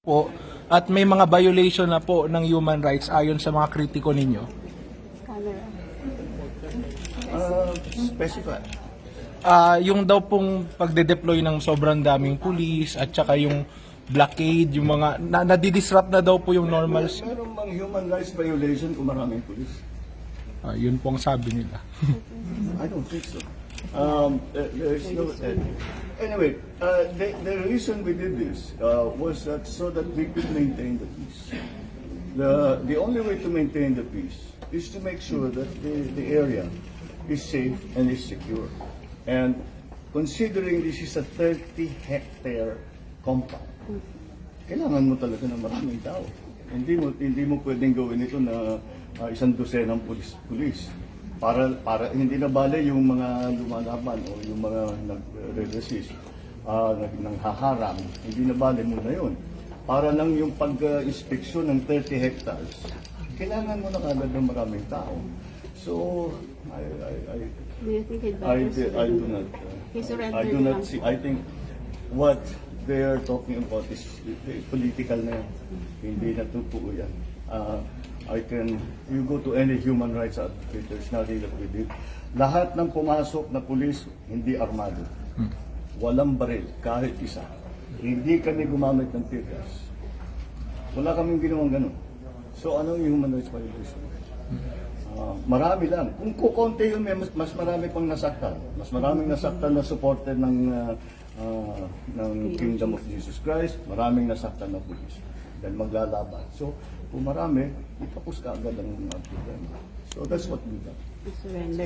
po at may mga violation na po ng human rights ayon sa mga kritiko ninyo? Camera. Uh, specify. Ah, yung daw pong pagde-deploy ng sobrang daming pulis at saka yung blockade, yung mga na, nadidisrupt na daw po yung normals. Meron bang human rights violation kung maraming pulis? Ah, yun po ang sabi nila. I don't think so. Um, uh, there's no, uh, anyway, uh, the, the reason we did this uh, was that so that we could maintain the peace. The, the only way to maintain the peace is to make sure that the, the area is safe and is secure. And considering this is a 30 hectare compound, kailangan mo talaga ng maraming tao. Hindi mo hindi mo pwedeng gawin ito na ah, isang dosenang pulis pulis. Para para hindi na bale yung mga lumalaban o yung mga nagre-resist uh, nag nanghaharang, hindi na bale muna yun. Para lang yung pag-inspeksyon ng 30 hectares, kailangan mo na kagad ng maraming tao. So, I, I, I, Do you think he'd I, better I do not. uh, I do na not see. I think what they are talking about is political na yan. Hindi na totoo yan. Uh, I can, you go to any human rights advocate, there's nothing that we did. Lahat ng pumasok na pulis, hindi armado. Walang baril, kahit isa. Hindi kami gumamit ng tear gas. Wala kaming ginawang ganun. So ano yung human rights violation? Ah, marami lang. Kung kukonti yun, may mas, mas marami pang nasaktan. Mas maraming nasaktan na supporter ng, ah, ah, ng Kingdom of Jesus Christ. Maraming nasaktan na pulis. Dahil maglalaban. So, kung marami, itapos ka agad ang ah, problema. So, that's what we done. Surrender.